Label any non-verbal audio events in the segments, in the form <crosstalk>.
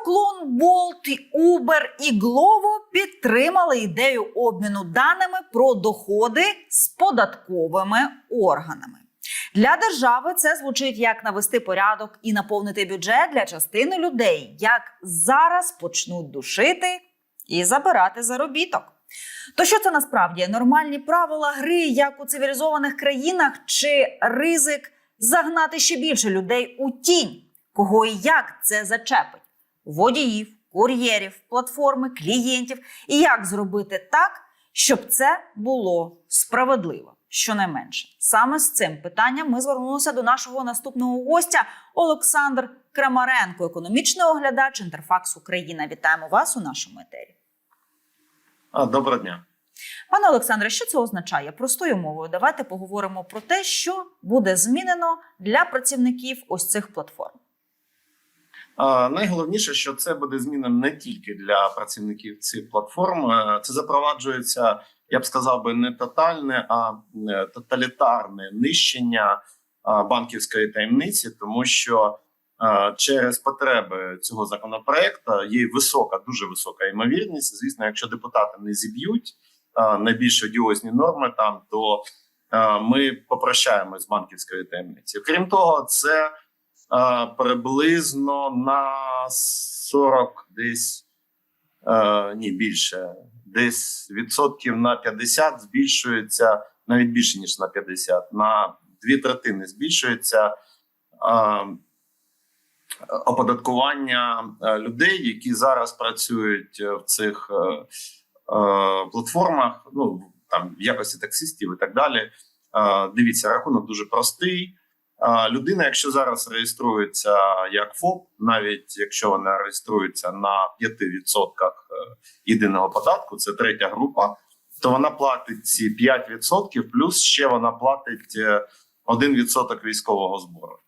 Уклон, Bolt, Uber і Glovo підтримали ідею обміну даними про доходи з податковими органами. Для держави це звучить як навести порядок і наповнити бюджет для частини людей, як зараз почнуть душити і забирати заробіток. То що це насправді нормальні правила гри, як у цивілізованих країнах, чи ризик загнати ще більше людей у тінь? Кого і як це зачепить? Водіїв, кур'єрів, платформи, клієнтів. І як зробити так, щоб це було справедливо? Щонайменше саме з цим питанням ми звернулися до нашого наступного гостя Олександр Крамаренко, економічний оглядач Інтерфакс Україна. Вітаємо вас у нашому етері. Доброго дня. Пане Олександре, що це означає? Простою мовою, давайте поговоримо про те, що буде змінено для працівників ось цих платформ. Найголовніше, що це буде зміна не тільки для працівників цих платформ. Е, Це запроваджується, я б сказав би, не тотальне, а е, тоталітарне нищення банківської таємниці, тому що е, через потреби цього законопроекту є висока, дуже висока ймовірність. Звісно, якщо депутати не зіб'ють найбільш одіозні норми, там то ми попрощаємось з банківською таємницею. Крім того, це приблизно на 40 десь ні більше, десь відсотків на 50 збільшується навіть більше ніж на 50, на дві третини збільшується оподаткування людей, які зараз працюють е, в цих е, е, платформах, ну там в якості таксистів і так далі. Е, дивіться, рахунок дуже простий. А, Людина, якщо зараз реєструється як ФОП, навіть якщо вона реєструється на 5% е, єдиного податку, це третя група, то вона платить ці 5%, плюс ще вона платить е, 1% військового збору.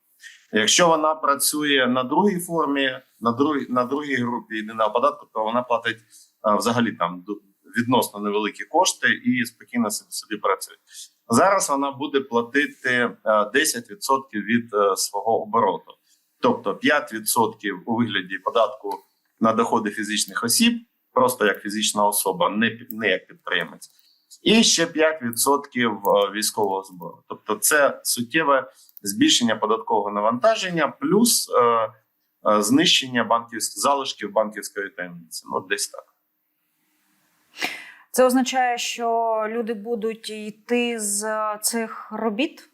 Якщо вона працює на другій формі, на другій на другій групі єдиного податку, то вона платить е, взагалі там відносно невеликі кошти і спокійно собі працює. Зараз вона буде платити е, 10% від е, свого обороту, тобто 5% у вигляді податку на доходи фізичних осіб, просто як фізична особа, не, не як підприємець, і ще 5% е, військового збору. Тобто, це суттєве збільшення податкового навантаження, плюс е, е, знищення банківських залишків банківської таємниці. Ну, десь так. Це означає, що люди будуть йти з цих робіт,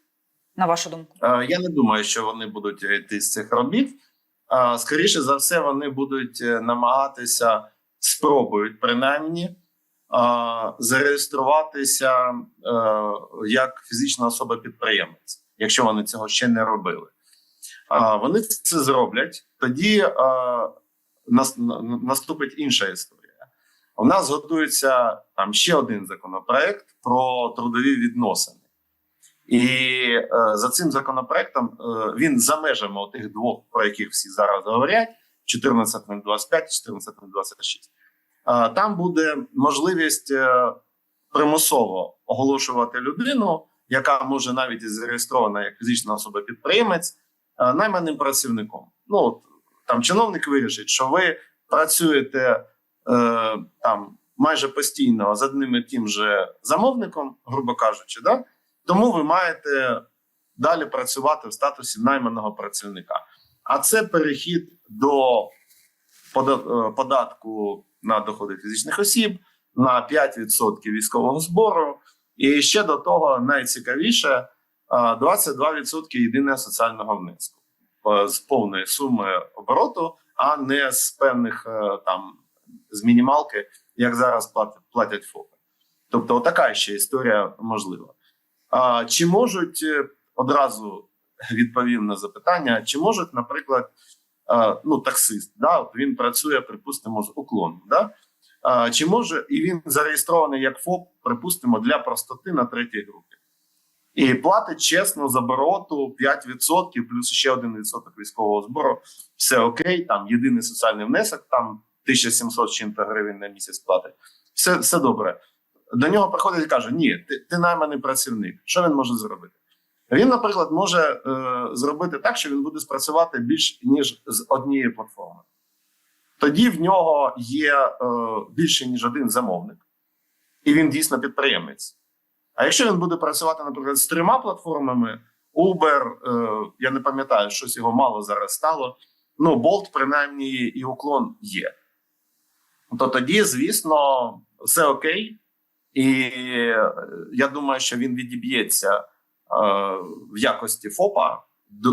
на вашу думку? Е, Я не думаю, що вони будуть йти з цих робіт. Е, Скоріше за все, вони будуть е, намагатися спробують принаймні е, зареєструватися е, як фізична особа-підприємець, якщо вони цього ще не робили. Вони це зроблять, тоді е, нас- на- наступить інша історія. У нас готується там ще один законопроект про трудові відносини. І е, за цим законопроектом е, він за межами тих двох, про яких всі зараз говорять: 14.025, 14.026. Е, там буде можливість е, примусово оголошувати людину, яка може навіть і зареєстрована як фізична особа-підприємець, е, найманим працівником. Ну от там чиновник вирішить, що ви працюєте там майже постійно з одним і тим же замовником, грубо кажучи, да? тому ви маєте далі працювати в статусі найманого працівника. А це перехід до е, податку на доходи фізичних осіб на 5% військового збору. І ще до того найцікавіше е, 22% єдиного соціального внеску е, з повної суми обороту, а не з певних е, там з мінімалки, як зараз платять, платять ФОПи. Тобто, така ще історія можлива. А, чи можуть е, одразу відповім на запитання, чи можуть, наприклад, а, ну, таксист, да, він працює, припустимо, з уклоном, да? а, чи може і він зареєстрований як ФОП, припустимо, для простоти на третій групі. І платить чесно з обороту 5% плюс ще 1% військового збору. Все окей, там єдиний соціальний внесок, там 1700 з чим-то гривень на місяць платить. Все, все добре до нього приходить і каже: Ні, ти, ти найманий працівник. Що він може зробити? Він, наприклад, може е, зробити так, що він буде спрацювати більш ніж з однієї платформи. тоді в нього є е, більше ніж один замовник, і він дійсно підприємець. А якщо він буде працювати, наприклад, з трьома платформами, Uber, е, я не пам'ятаю, щось його мало зараз стало. Ну, Bolt, принаймні, і уклон є. То тоді, звісно, все окей. І е, я думаю, що він відіб'ється е, в якості ФОПа,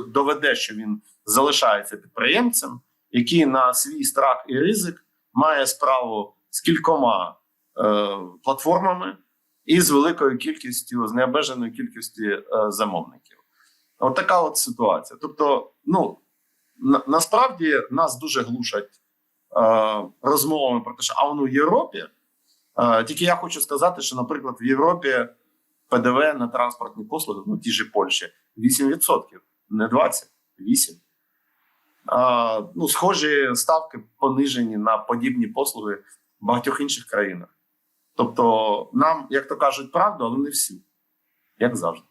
доведе, що він залишається підприємцем, який на свій страх і ризик має справу з кількома е, платформами і з великою кількістю, з необмеженою кількістю е, замовників. От така от ситуація. Тобто, ну на, насправді нас дуже глушать розмовами про те, що а воно в Європі. Е, тільки я хочу сказати, що, наприклад, в Європі ПДВ на транспортні послуги, ну ті ж Польщі, 8%, не 20%, 8%. А, ну, схожі ставки понижені на подібні послуги в багатьох інших країнах. Тобто, нам, як то кажуть, правду, але не всю, як завжди.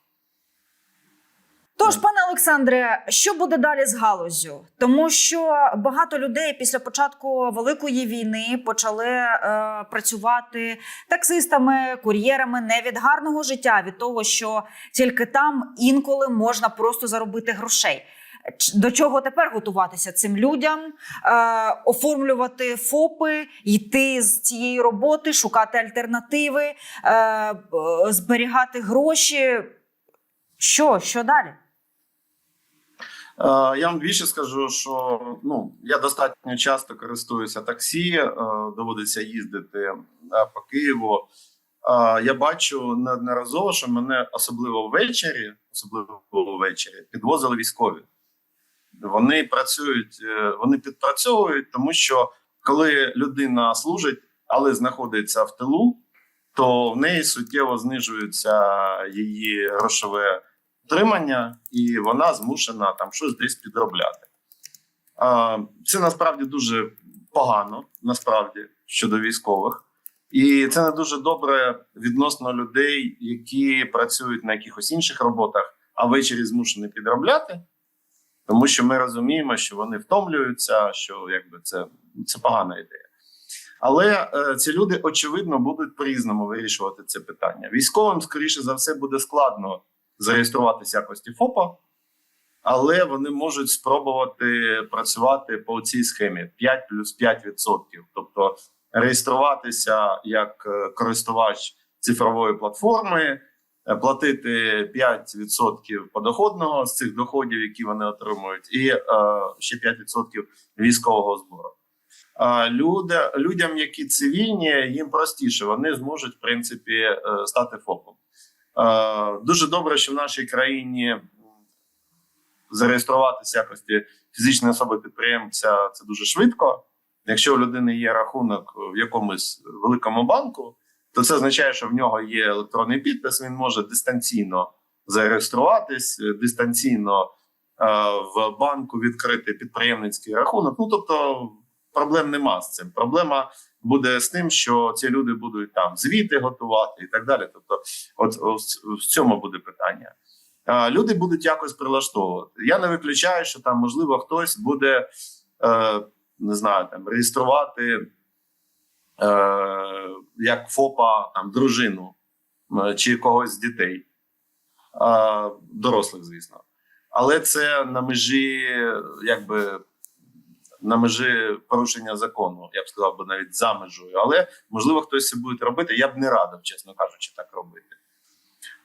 Тож, пане Олександре, що буде далі з галузю? Тому що багато людей після початку великої війни почали е, працювати таксистами, кур'єрами не від гарного життя, від того, що тільки там інколи можна просто заробити грошей. До чого тепер готуватися цим людям, е, оформлювати ФОПи, йти з цієї роботи, шукати альтернативи, е, зберігати гроші. Що, що далі? Е, Я вам більше скажу, що ну я достатньо часто користуюся таксі, е, доводиться їздити е, по Києву. Я бачу неодноразово, що мене особливо ввечері, особливо ввечері, підвозили військові. Вони працюють, вони підпрацьовують, тому що коли людина служить, але знаходиться в тилу, то в неї суттєво знижується її грошове утримання, і вона змушена там щось десь підробляти. Це насправді дуже погано, насправді щодо військових, і це не дуже добре відносно людей, які працюють на якихось інших роботах, а ввечері змушені підробляти. Тому що ми розуміємо, що вони втомлюються, що якби це, це погана ідея. Але е, ці люди очевидно будуть по-різному вирішувати це питання. Військовим, скоріше за все, буде складно зареєструватися якості ФОПа, але вони можуть спробувати працювати по цій схемі 5 плюс 5%. Тобто реєструватися як е, користувач цифрової платформи, е, платити 5% подоходного з цих доходів, які вони отримують, і е, ще 5% військового збору. А люди, людям, які цивільні, їм простіше, вони зможуть в принципі стати ФОПом. Е, Дуже добре, що в нашій країні зареєструватися якості фізичної особи підприємця це дуже швидко. Якщо у людини є рахунок в якомусь великому банку, то це означає, що в нього є електронний підпис. Він може дистанційно зареєструватись, дистанційно е, в банку відкрити підприємницький рахунок. Ну тобто проблем нема з цим. Проблема буде з тим, що ці люди будуть там звіти готувати і так далі. Тобто, от, от в цьому буде питання. Люди будуть якось прилаштовувати. Я не виключаю, що там можливо хтось буде е, не знаю, там реєструвати е, як ФОПа там дружину чи когось з дітей, дорослих, звісно. Але це на межі, якби на межі порушення закону, я б сказав би навіть за межою. Але можливо хтось це буде робити. Я б не радив, чесно кажучи, так робити.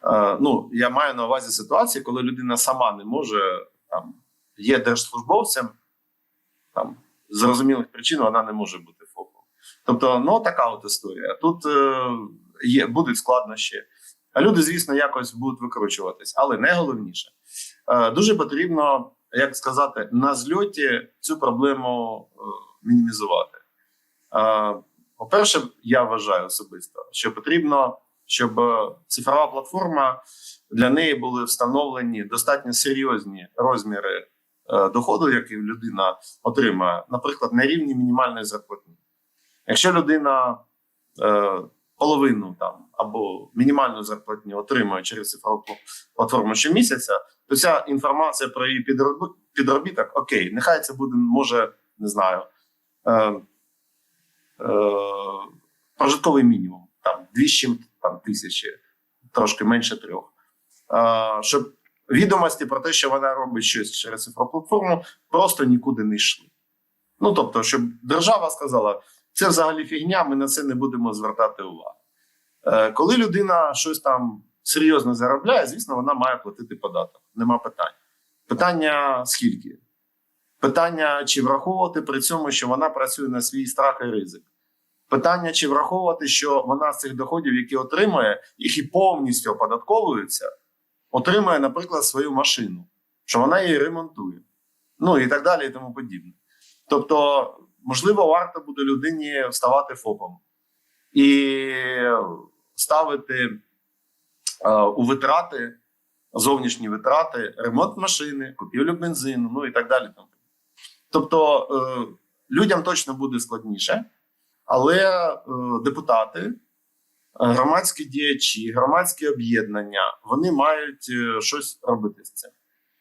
Е, ну, я маю на увазі ситуації, коли людина сама не може там є держслужбовцем, там зрозумілих причин вона не може бути ФОПом. Тобто, ну така от історія. Тут е, є будуть складнощі. А люди, звісно, якось будуть викручуватись, але найголовніше е, дуже потрібно, як сказати, на зльоті цю проблему е, мінімізувати. Е, по-перше, я вважаю особисто, що потрібно, щоб е, цифрова платформа для неї були встановлені достатньо серйозні розміри доходу, який людина отримає, наприклад, на рівні мінімальної зарплатні. Якщо людина половину там або мінімальну зарплатню отримує через цифрову пл- платформу щомісяця, то ця інформація про її підробіток окей, нехай це буде, може, не знаю, е, е, прожитковий мінімум, там дві з чим там тисячі, трошки менше трьох. Е, щоб відомості про те, що вона робить щось через цифроплатформу, просто нікуди не йшли. Ну тобто, щоб держава сказала, це взагалі фігня, ми на це не будемо звертати увагу. Е, коли людина щось там серйозно заробляє, звісно, вона має платити податок. Нема питань. Питання скільки? Питання, чи враховувати при цьому, що вона працює на свій страх і ризик. Питання, чи враховувати, що вона з цих доходів, які отримує, їх і повністю оподатковуються, отримує, наприклад, свою машину, що вона її ремонтує. Ну і так далі, і тому подібне. Тобто, можливо, варто буде людині вставати ФОПом і ставити е, у витрати, зовнішні витрати, ремонт машини, купівлю бензину, ну і так далі. Тобто е, людям точно буде складніше, але е, депутати, громадські діячі, громадські об'єднання вони мають е, щось робити з цим.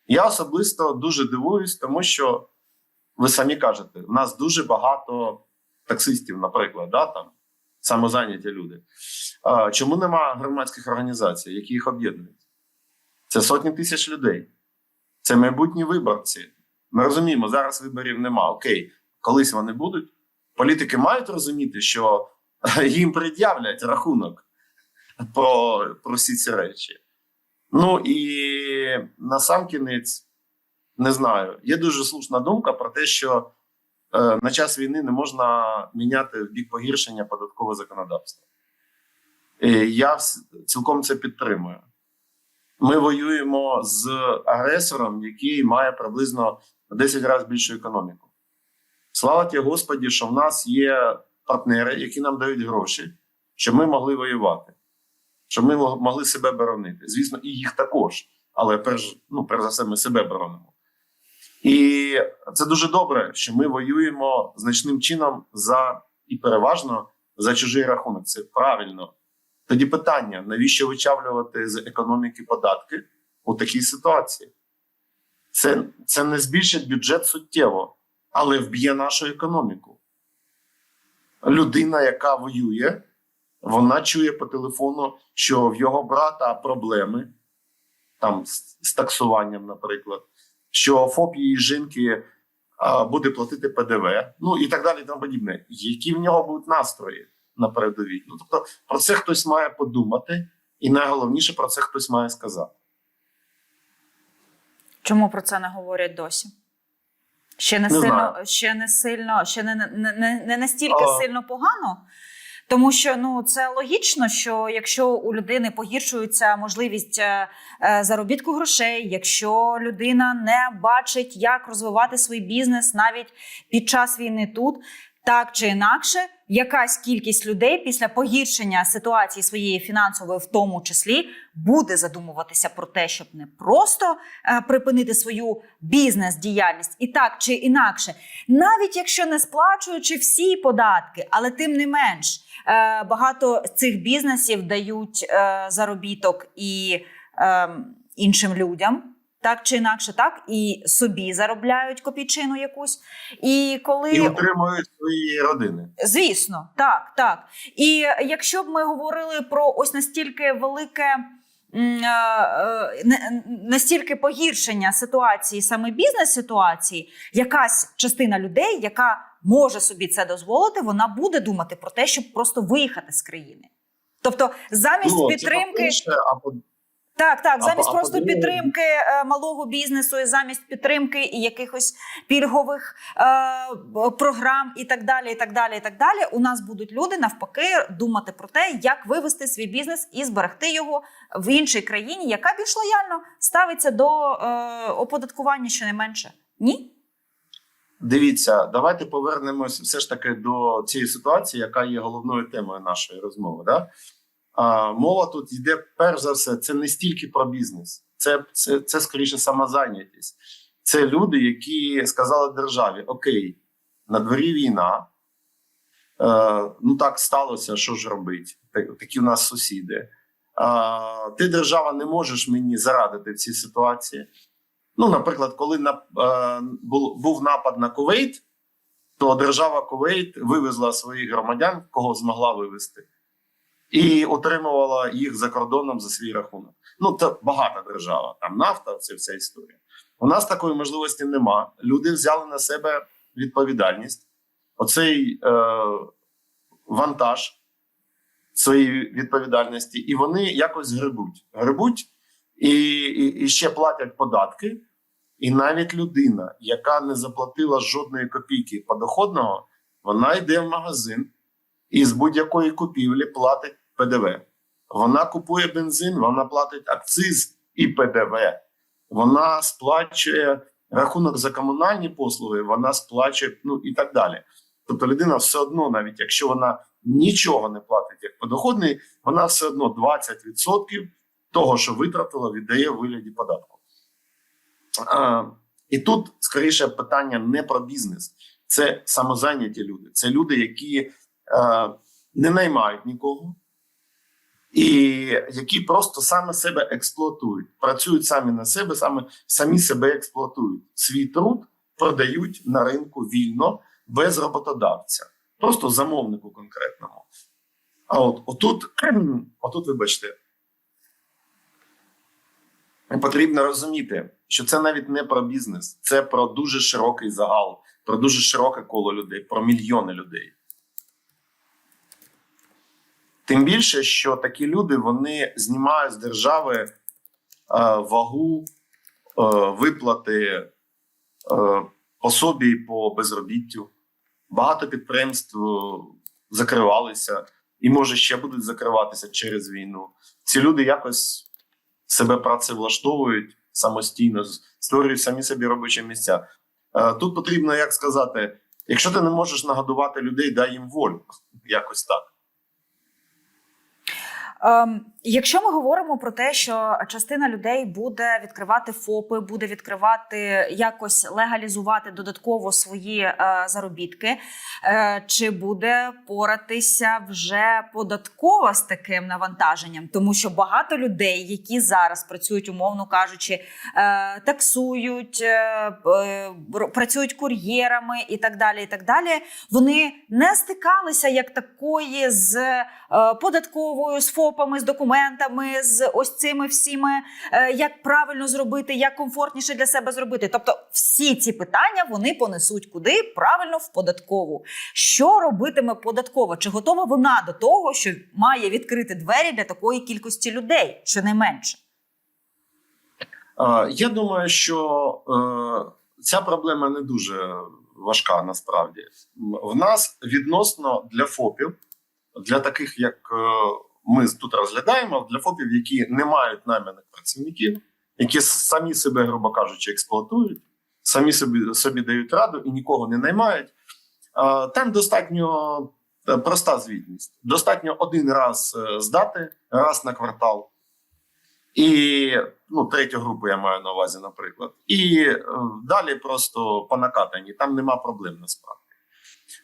Я особисто дуже дивуюсь, тому що ви самі кажете, в нас дуже багато таксистів, наприклад, да, там, самозайняті люди. Чому нема громадських організацій, які їх об'єднують? Це сотні тисяч людей, це майбутні виборці. Ми розуміємо, зараз виборів нема. Окей, колись вони будуть. Політики мають розуміти, що їм пред'являть рахунок про, про всі ці речі. Ну і на сам кінець, не знаю, є дуже слушна думка про те, що е, на час війни не можна міняти в бік погіршення податкове законодавство. І я цілком це підтримую. Ми воюємо з агресором, який має приблизно в 10 разів більшу економіку. Слава ті Господі, що в нас є партнери, які нам дають гроші, щоб ми могли воювати, щоб ми могли себе боронити. Звісно, і їх також, але перш, ну, перш за все, ми себе боронимо. І це дуже добре, що ми воюємо значним чином за і переважно за чужий рахунок. Це правильно. Тоді питання: навіщо вичавлювати з економіки податки у такій ситуації? Це, це не збільшить бюджет суттєво, але вб'є нашу економіку. Людина, яка воює, вона чує по телефону, що в його брата проблеми там з, з таксуванням, наприклад, що ФОП її жінки а, буде платити ПДВ, ну і так далі, тому подібне. Які в нього будуть настрої на передовій? Ну тобто про це хтось має подумати, і найголовніше про це хтось має сказати. Чому про це не говорять досі? Ще не, Не сильно, знаю. ще не сильно, ще не, не, не, не настільки А. сильно погано. Тому що ну це логічно, що якщо у людини погіршується можливість е, е, заробітку грошей, якщо людина не бачить, як розвивати свій бізнес навіть під час війни тут, так чи інакше, якась кількість людей після погіршення ситуації своєї фінансової, в тому числі, буде задумуватися про те, щоб не просто е, припинити свою бізнес-діяльність і так чи інакше, навіть якщо не сплачуючи всі податки, але тим не менш е, багато цих бізнесів дають е, заробіток і е, іншим людям. Так чи інакше, так і собі заробляють копійчину якусь. І коли І утримують свої родини. Звісно, так, так. І якщо б ми говорили про ось настільки велике. е, е, Настільки погіршення ситуації, саме бізнес-ситуації, якась частина людей, яка може собі це дозволити, вона буде думати про те, щоб просто виїхати з країни. Тобто, замість Ну, це підтримки, по- так, так, замість а просто по-друге- підтримки е, малого бізнесу, і замість підтримки і якихось пільгових е, програм, і так далі, і так далі, і так далі. У нас будуть люди навпаки думати про те, як вивести свій бізнес і зберегти його в іншій країні, яка більш лояльно ставиться до е, оподаткування щонайменше. Ні? Дивіться, давайте повернемось все ж таки до цієї ситуації, яка є головною темою нашої розмови. Да? Мова тут йде перш за все, це не стільки про бізнес, це, це, це скоріше самозайнятість. Це люди, які сказали державі: Окей, на дворі війна. Е, ну так сталося, що ж робить? Так- Такі у нас сусіди. А, ти, держава, не можеш мені зарадити в цій ситуації. Ну, наприклад, коли на, е, був напад на Кувейт, то держава Кувейт вивезла своїх громадян, кого змогла вивезти, і отримувала їх за кордоном за свій рахунок. Ну, це багата держава, там нафта, це вся історія. У нас такої можливості нема. Люди взяли на себе відповідальність. Оцей е, вантаж своєї відповідальності, і вони якось грибуть. Грибуть і, і, і ще платять податки. І навіть людина, яка не заплатила жодної копійки подоходного, вона йде в магазин і з будь-якої купівлі платить ПДВ. Вона купує бензин, вона платить акциз і ПДВ. Вона сплачує рахунок за комунальні послуги, вона сплачує ну і так далі. Тобто людина все одно, навіть якщо вона нічого не платить як подоходний, вона все одно 20% того, що витратила, віддає в вигляді податку. А, і тут скоріше питання не про бізнес, це самозайняті люди. Це люди, які не наймають нікого, і які просто саме себе експлуатують, працюють самі на себе, саме самі себе експлуатують. Свій труд продають на ринку вільно, без роботодавця, просто замовнику конкретному. А от отут, <clears throat> отут, вибачте, потрібно розуміти, що це навіть не про бізнес, це про дуже широкий загал, про дуже широке коло людей, про мільйони людей. Тим більше, що такі люди вони знімають з держави е, вагу е, виплати е, пособій по безробіттю. Багато підприємств е, закривалися і, може, ще будуть закриватися через війну. Ці люди якось себе працевлаштовують самостійно, створюють самі собі робочі місця. Е, Тут потрібно як сказати: якщо ти не можеш нагодувати людей, дай їм волю. Якось так. Ем, якщо ми говоримо про те, що частина людей буде відкривати ФОПи, буде відкривати якось легалізувати додатково свої е, заробітки, е, чи буде поратися вже податково з таким навантаженням? Тому що багато людей, які зараз працюють, умовно кажучи, е, таксують, працюють кур'єрами і так далі. І так далі, вони не стикалися як такої з податковою, з ФОПами, з документами, з ось цими всіми, е, як правильно зробити, як комфортніше для себе зробити. Тобто, всі ці питання вони понесуть куди правильно в податкову. Що робитиме податкова? Чи готова вона до того, що має відкрити двері для такої кількості людей, щонайменше? Е, Я думаю, що е, ця проблема не дуже важка насправді. В нас відносно для ФОПів, для таких, як е, ми тут розглядаємо, для ФОПів, які не мають найманих працівників, які самі себе, грубо кажучи, експлуатують, самі собі, собі дають раду і нікого не наймають. Там достатньо е, проста звітність. Достатньо один раз е, здати, раз на квартал. І ну, третю групу я маю на увазі, наприклад. І е, далі просто по накатанні, там нема проблем насправді.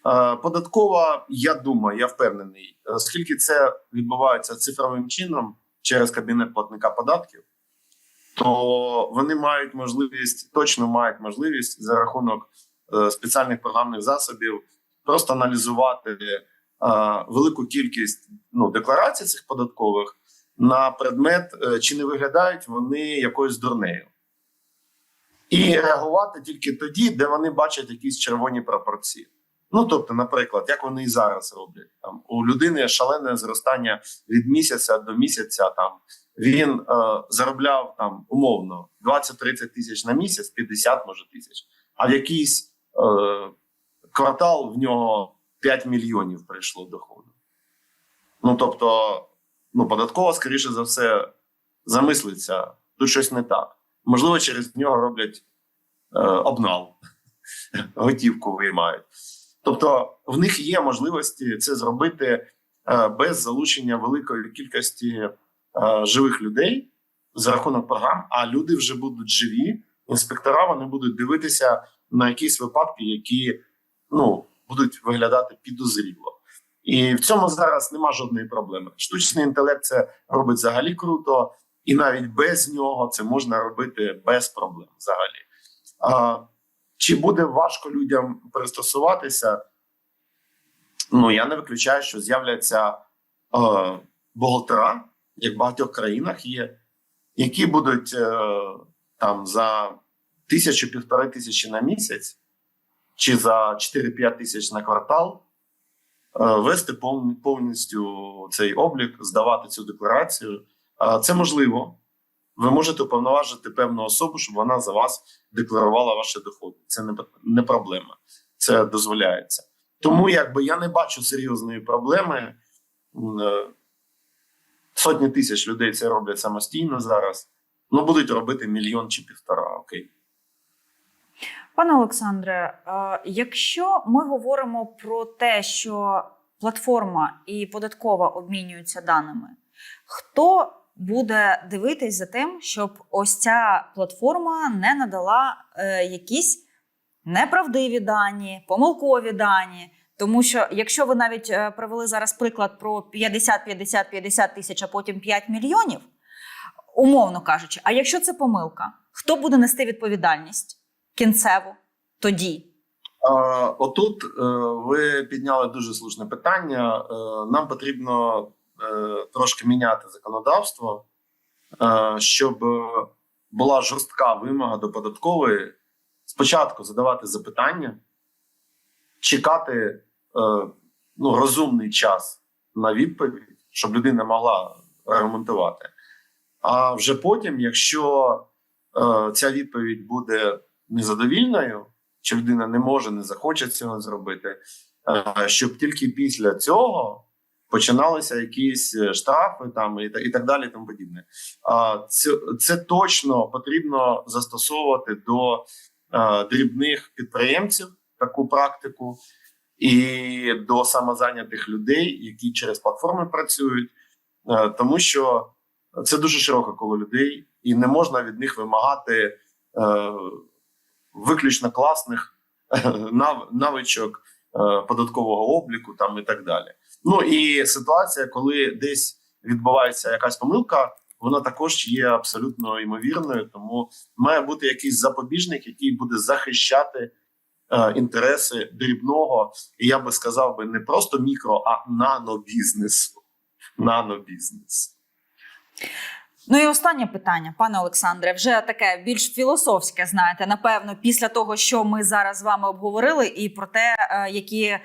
Е, податкова, я думаю, я впевнений, е, оскільки це відбувається цифровим чином через кабінет платника податків, то вони мають можливість, точно мають можливість за рахунок е, спеціальних програмних засобів просто аналізувати е, велику кількість ну, декларацій цих податкових на предмет, е, чи не виглядають вони якоюсь дурнею. І реагувати тільки тоді, де вони бачать якісь червоні пропорції. Ну, тобто, наприклад, як вони і зараз роблять. Там, у людини шалене зростання від місяця до місяця. Там, він е, заробляв там, умовно 20-30 тисяч на місяць, 50 може тисяч, а в якийсь е, квартал в нього 5 мільйонів прийшло доходу. Ну, тобто, ну, податкова, скоріше за все, замислиться, тут щось не так. Можливо, через нього роблять е, обнал, <laughs> готівку виймають. Тобто, в них є можливості це зробити е, без залучення великої кількості е, живих людей за рахунок програм, а люди вже будуть живі. Інспектора вони будуть дивитися на якісь випадки, які ну, будуть виглядати підозріло. І в цьому зараз нема жодної проблеми. Штучний інтелект це робить взагалі круто, і навіть без нього це можна робити без проблем взагалі. Чи буде важко людям пристосуватися? Ну я не виключаю, що з'являться е, бухгалтера, як в багатьох країнах є, які будуть е, там за тисячу півтори тисячі на місяць чи за 4-5 тисяч на квартал е, вести повністю цей облік, здавати цю декларацію. Е, Це можливо. Ви можете уповноважити певну особу, щоб вона за вас декларувала ваші доходи. Це не, не проблема, це дозволяється. Тому якби я не бачу серйозної проблеми. Е, Сотні тисяч людей це роблять самостійно зараз. Ну, будуть робити мільйон чи півтора. Окей. Пане Олександре, е, якщо ми говоримо про те, що платформа і податкова обмінюються даними, хто буде дивитись за тим, щоб ось ця платформа не надала е, якісь неправдиві дані, помилкові дані? Тому що якщо ви навіть е, привели зараз приклад про 50, 50, 50 тисяч, а потім 5 мільйонів, умовно кажучи, а якщо це помилка, хто буде нести відповідальність? кінцево тоді. Отут е, ви підняли дуже слушне питання. Е, нам потрібно трошки міняти законодавство, е, щоб е, була жорстка вимога до податкової спочатку задавати запитання, чекати е, ну, розумний час на відповідь, щоб людина могла аргументувати. А вже потім, якщо е, ця відповідь буде незадовільною, чи людина не може, не захоче цього зробити, е, щоб тільки після цього починалися якісь е, штрафи там і, та- і так далі, і тому подібне. А це, це точно потрібно застосовувати до е, дрібних підприємців таку практику, і до самозайнятих людей, які через платформи працюють, е, тому що це дуже широке коло людей, і не можна від них вимагати. е, виключно класних нав- навичок податкового обліку там і так далі. Ну і ситуація, коли десь відбувається якась помилка, вона також є абсолютно ймовірною, тому має бути якийсь запобіжник, який буде захищати е, інтереси дрібного, і я би сказав би не просто мікро, а нанобізнесу. Нанобізнес. Ну і останнє питання, пане Олександре, вже таке більш філософське, знаєте, напевно, після того, що ми зараз з вами обговорили, і про те, е, які, е,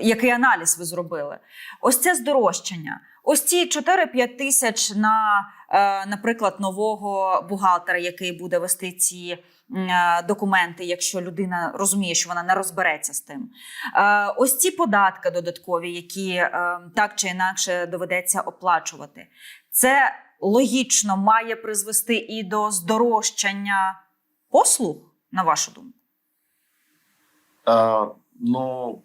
який аналіз ви зробили. Ось це здорожчання. Ось ці 4-5 тисяч на, е, наприклад, нового бухгалтера, який буде вести ці е, документи, якщо людина розуміє, що вона не розбереться з тим. Е, Ось ці податки додаткові, які так чи інакше доведеться оплачувати. Це логічно має призвести і до здорожчання послуг, на вашу думку? Е, ну,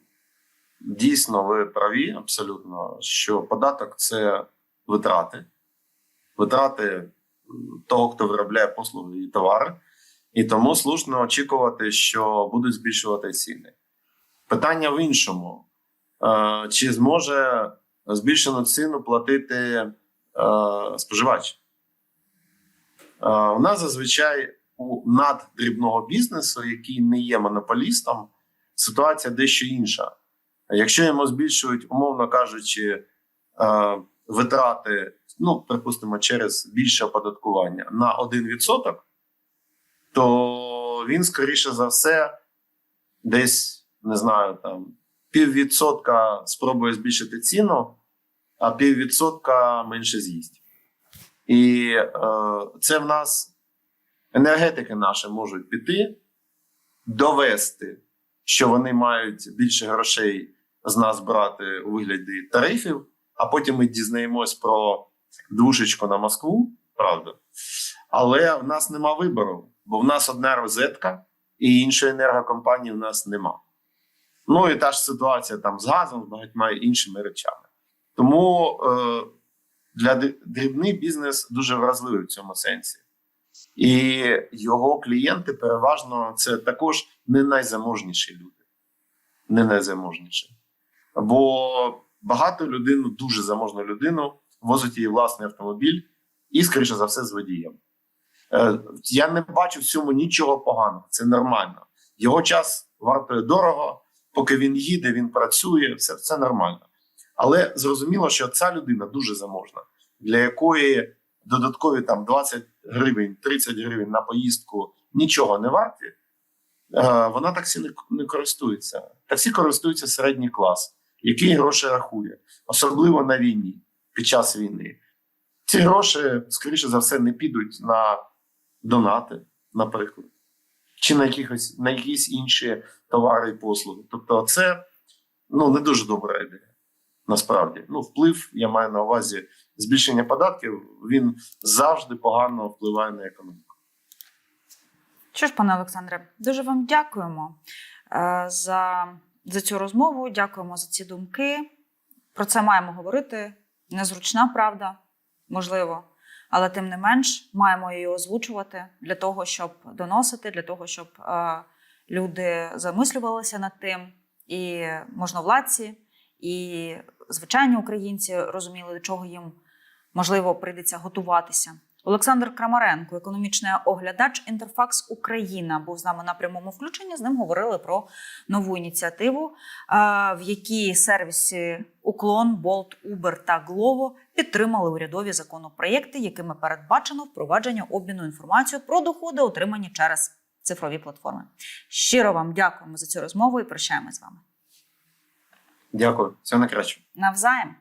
дійсно, ви праві абсолютно, що податок це витрати, витрати того, хто виробляє послуги і товари, і тому слушно очікувати, що будуть збільшувати ціни. Питання в іншому: Е, чи зможе збільшену ціну платити е, споживач? Е, У нас зазвичай у наддрібного бізнесу, який не є монополістом, ситуація дещо інша. Якщо йому збільшують, умовно кажучи, е, витрати, ну припустимо, через більше оподаткування на 1%, то він, скоріше за все, десь не знаю, там піввідсотка спробує збільшити ціну, а піввідсотка менше з'їсть. І е, це в нас енергетики наші можуть піти, довести, що вони мають більше грошей з нас брати у вигляді тарифів, а потім ми дізнаємось про душечку на Москву, правда. Але в нас нема вибору, бо в нас одна розетка, і іншої енергокомпанії в нас нема. Ну і та ж ситуація там з газом, з багатьма іншими речами. Тому е, для дрібний бізнес дуже вразливий в цьому сенсі. І його клієнти переважно це також не найзаможніші люди. Не найзаможніші. Бо багато людину, дуже заможну людину, возить її власний автомобіль і, скоріше за все, з водієм. Е, Я не бачу в цьому нічого поганого. Це нормально. Його час вартує дорого, поки він їде, він працює, все це нормально. Але зрозуміло, що ця людина дуже заможна, для якої додаткові там 20 гривень, 30 гривень на поїздку нічого не варті. е, Вона таксі не, не користується. Таксі користується середній клас, який гроші рахує, особливо на війні, під час війни. Ці гроші, скоріше за все, не підуть на донати, наприклад, чи на якихось на якісь інші товари і послуги. Тобто, це ну не дуже добра ідея. Насправді, ну вплив, я маю на увазі збільшення податків, він завжди погано впливає на економіку. Що ж, пане Олександре, дуже вам дякуємо е, за, за цю розмову. Дякуємо за ці думки. Про це маємо говорити. Незручна правда, можливо, але тим не менш маємо її озвучувати для того, щоб доносити, для того, щоб е, люди замислювалися над тим, і можновладці, і звичайні українці розуміли, до чого їм можливо прийдеться готуватися. Олександр Крамаренко, економічний оглядач Інтерфакс Україна, був з нами на прямому включенні. З ним говорили про нову ініціативу, в якій сервіси Уклон, Болт, Uber та Glovo підтримали урядові законопроєкти, якими передбачено впровадження обміну інформацією про доходи, отримані через цифрові платформи. Щиро вам дякуємо за цю розмову і прощаємось з вами. Дякую, всього найкраще. Навзаєм.